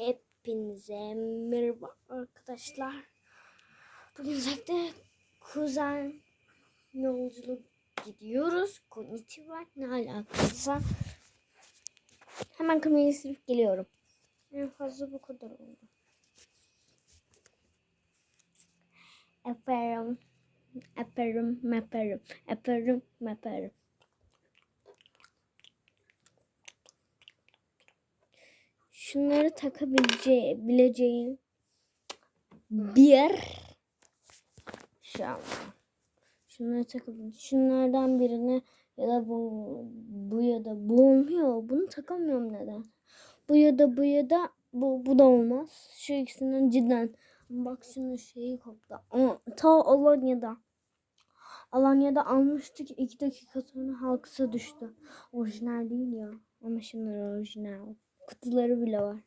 Hepinize merhaba arkadaşlar. Bugün zaten kuzen yolculuk gidiyoruz. Konnichiwa ne alakası? Hemen kamerayı silip geliyorum. En fazla bu kadar oldu. Yaparım. Yaparım, yaparım, yaparım, yaparım. Şunları takabileceğim bir şu an. Şunları takabileceğim. Şunlardan birini ya da bu bu ya da bu olmuyor. Bunu takamıyorum neden? Bu ya da bu ya da bu, bu da olmaz. Şu ikisinden cidden. Bak şunun şeyi koptu. Ama ta Alanya'da. Alanya'da almıştık. iki dakika sonra halkısa düştü. Orijinal değil ya. Ama şunlar orijinal. Kutuları bile var.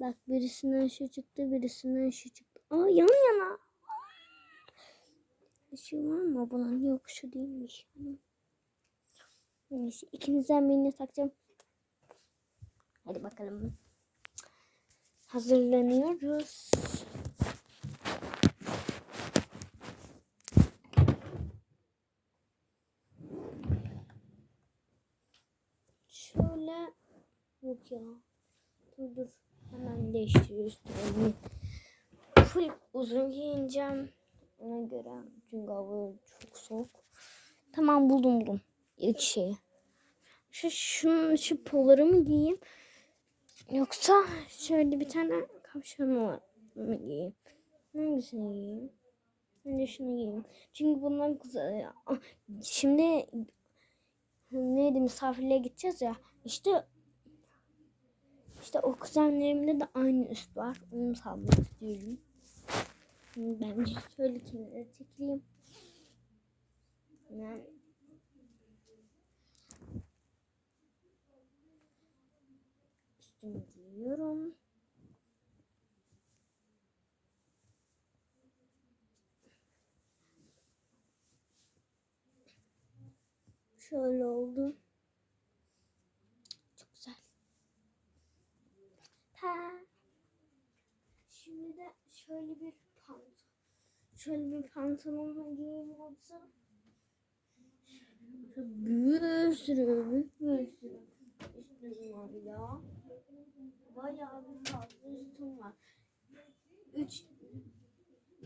Bak birisinden şu çıktı, birisinden şu çıktı. Aa yan yana. Şu var mı bunun? Yok şu değilmiş. Neyse ikinizden birini takacağım. Hadi bakalım. Hazırlanıyoruz. Şöyle yok ya. Dur dur. Hemen değiştiriyor üstüne. Full uzun giyineceğim. Ona göre. Çünkü hava çok soğuk. Tamam buldum buldum. İlk şeyi. Şu, şunun şu polarımı giyeyim. Yoksa şöyle bir tane kapşon var. Onu giyeyim. Hangisini giyeyim? Önce şunu giyeyim. Çünkü bunlar güzel. ya. Ah, Şimdi neydi misafirliğe gideceğiz ya. İşte işte o kuzenlerimde de aynı üst var. Onu salmak istiyorum. Ben şöyle kenara çekileyim. Yani üstümü giyiyorum. Şöyle oldu. Çok güzel. Ha. Şimdi de şöyle bir pantolon. Şöyle bir pantolonla giyeyim olsa. Bir sürü, bir sürü üstüm var ya. Bayağı bir fazla üstüm var. 3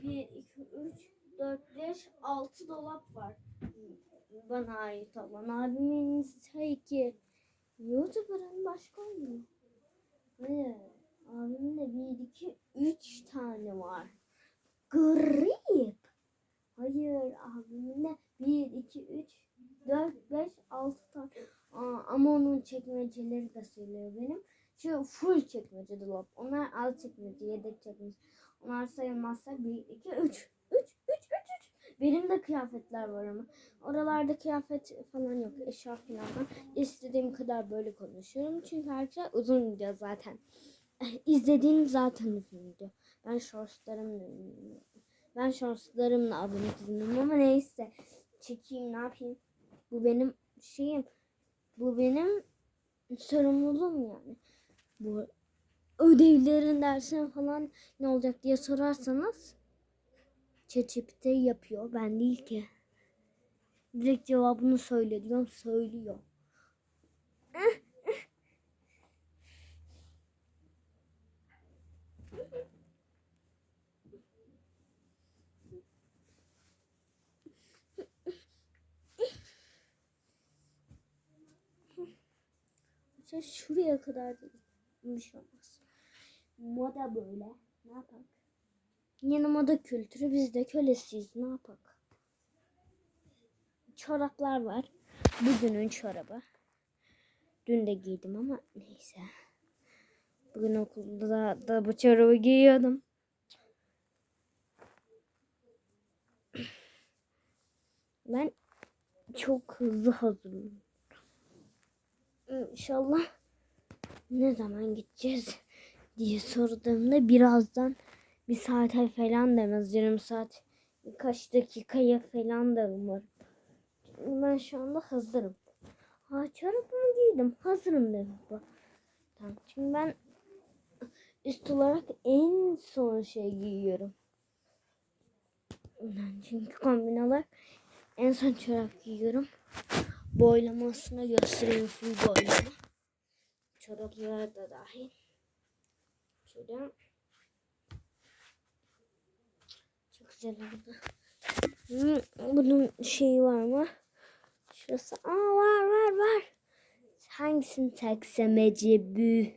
1 2 3 4 5 6 dolap var. Bana ait olan abimin ise iki. YouTuber'ın başka olmuyor. Hayır. Abimin de bir, iki, üç tane var. Garip. Hayır abimin de bir, iki, üç, dört, beş, altı tane. Aa, ama onun çekmeceleri de söylüyor benim. Şu full çekmece dolap. Onlar alt çekmece, yedek çekmece. Onlar sayılmazsa bir, iki, üç. Üç, üç, üç, üç. Benim de kıyafetler var ama. Oralarda kıyafet falan yok. Eşya falan var. İstediğim kadar böyle konuşuyorum. Çünkü arkadaşlar uzun video zaten. İzlediğin zaten uzun video. Ben shortslarımla ben shortslarımla abone izledim ama neyse. Çekeyim ne yapayım. Bu benim şeyim. Bu benim sorumluluğum yani. Bu ödevlerin dersin falan ne olacak diye sorarsanız ChatGPT yapıyor. Ben değil ki. Direkt cevabını söyle diyorum. Söylüyor. Mesela şuraya kadar şey olmaz. Moda böyle. Ne yapak? Yeni moda kültürü biz de kölesiyiz. Ne yapak? Çoraplar var. Bugünün çorabı. Dün de giydim ama neyse. Bugün okulda da, da bu çorabı giyiyordum. Ben çok hızlı hazırlanıyorum. İnşallah ne zaman gideceğiz diye sorduğumda birazdan bir saate falan demez. Yarım saat birkaç dakikaya falan da umarım. Ben şu anda hazırım. Ha çorabımı giydim. Hazırım bu. Tamam. Şimdi ben üst olarak en son şey giyiyorum. Çünkü kombin olarak en son çorap giyiyorum. Boylamasını göstereyim full boylama. Çoraplar da dahil. Şöyle. Çok güzel oldu. Bunun şeyi var mı? Şurası. Aa var var var. Hangisini taksam acaba?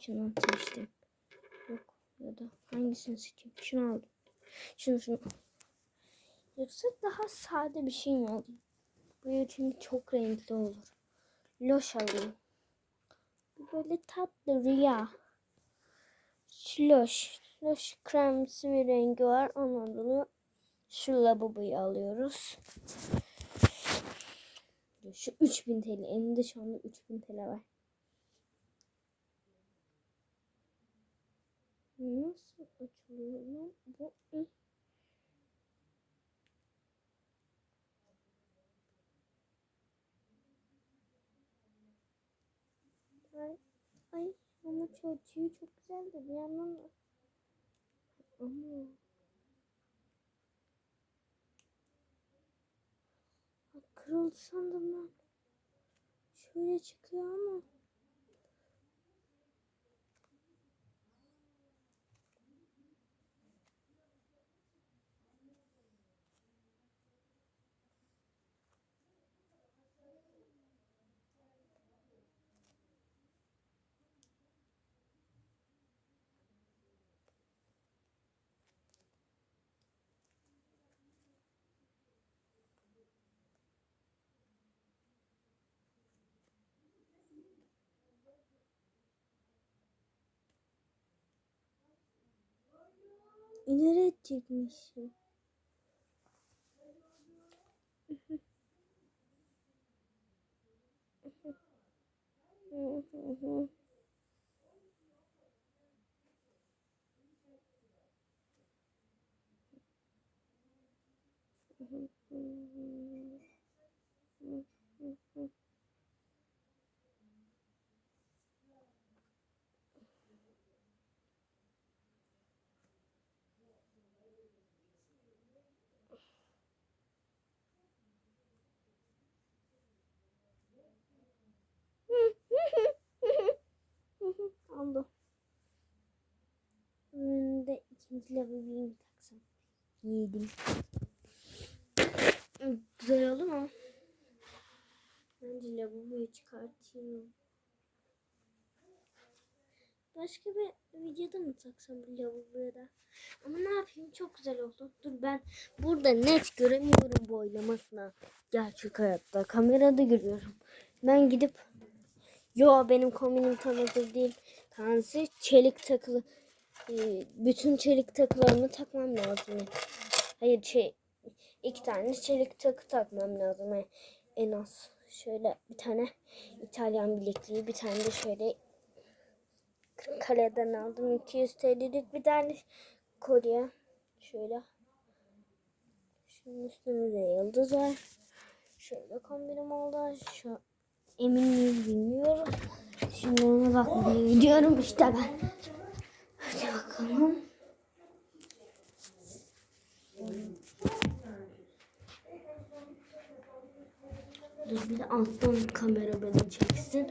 Şunu atmıştım. Yok ya da hangisini seçeyim? Şunu aldım. Şunu şunu. Yoksa daha sade bir şey mi alayım? Bu çünkü çok renkli olur. Loş alayım. Bu Böyle tatlı rüya. Loş. Loş kremsi bir rengi var. Ondan dolayı şu lavaboyu alıyoruz. Şu 3000 TL. Elimde şu anda 3000 TL var. Nasıl açılıyor? Bu Ay, ay ama çocuğu çok güzel de bir yandan da. Ama. Kırıldı sandım ben. Şöyle çıkıyor ama. İleri çekmişim. Mm-hmm. Oldu. Önünde ikinci lavaboyu mu taksam? Yedim. Güzel oldu mu? Bence lavaboyu çıkartayım. Başka bir videoda mı taksam bu lavaboya da? Ama ne yapayım çok güzel oldu. Dur ben burada net göremiyorum boylamasına. Gerçek hayatta kamerada görüyorum. Ben gidip Yo benim kombinim tam hazır değil. Tanesi çelik takılı. Ee, bütün çelik takılarımı takmam lazım. Hayır şey iki tane çelik takı takmam lazım en az. Şöyle bir tane İtalyan bilekliği bir tane de şöyle kaleden aldım 200 TL'lik bir tane kolye. Şöyle. Şunun üstünde de yıldız var. Şöyle kombinim oldu. Şu emin miyim bilmiyorum. Şimdi ona bakmaya gidiyorum işte ben. Hadi bakalım. Dur bir de alttan kamera beni çeksin.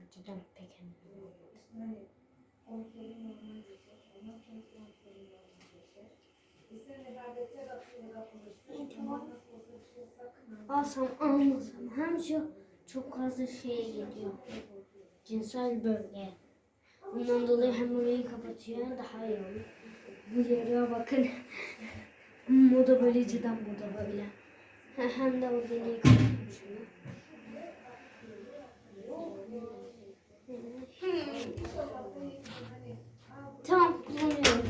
Önceden pek Alsam almasam hem şu çok fazla şeye geliyor. Cinsel bölge. Ondan dolayı hem orayı kapatıyor daha iyi olur. Bu yarıya bakın. moda böyle cidden moda böyle. Hem de o deliği kapatmış şunu. Tamam kullanıyorum.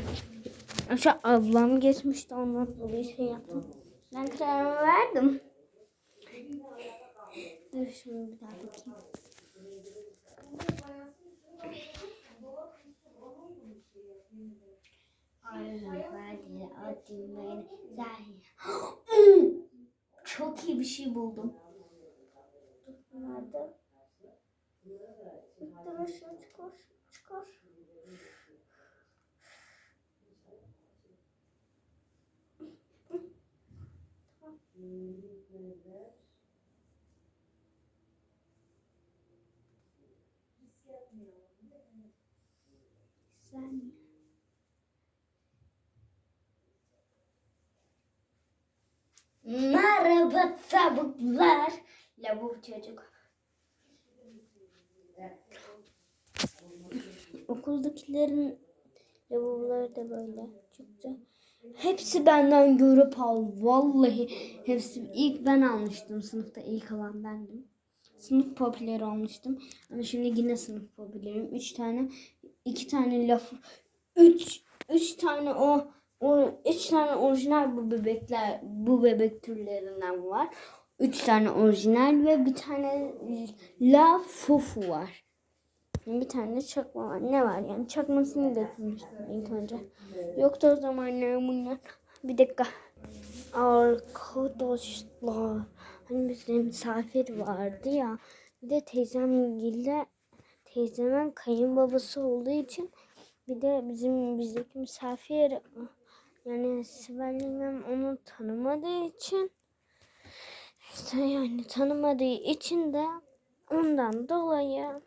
Aşağı ablam geçmişti ondan dolayı şey yaptım. Ben kararımı verdim. Dur şimdi bir daha bakayım. Çok iyi bir şey buldum. Nerede? Aşağı çıkar. Çıkar. Sen Merhaba tabuklar. Lavuk çocuk. Okuldakilerin lavukları da böyle çıktı. Hepsi benden görüp al. Vallahi hepsi ilk ben almıştım. Sınıfta ilk alan bendim. Sınıf popüleri olmuştum. Ama şimdi yine sınıf popülerim. Üç tane, iki tane laf, üç, üç tane o, o üç tane orijinal bu bebekler, bu bebek türlerinden var. Üç tane orijinal ve bir tane la fufu var. Bir tane çakma var. Ne var yani? Çakmasını getirmiştim ilk önce. Yoktu o zaman ne bunlar. Bir dakika. Arkadaşlar. Hani bizde misafir vardı ya. Bir de teyzem gille teyzemin kayınbabası olduğu için bir de bizim bizdeki misafir yani Sibel yengem onu tanımadığı için işte yani tanımadığı için de ondan dolayı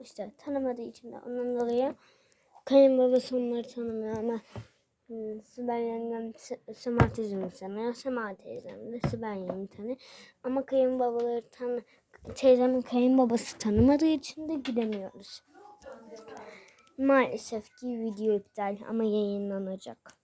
işte tanımadığı için de ondan dolayı kayınbabası onları tanımıyor ama hmm, Sibel yengem Sema teyzemi tanıyor. Sema teyzem de Sibel yengemi tanıyor. Ama kayınbabaları tanı teyzemin kayınbabası tanımadığı için de gidemiyoruz. Maalesef ki video iptal ama yayınlanacak.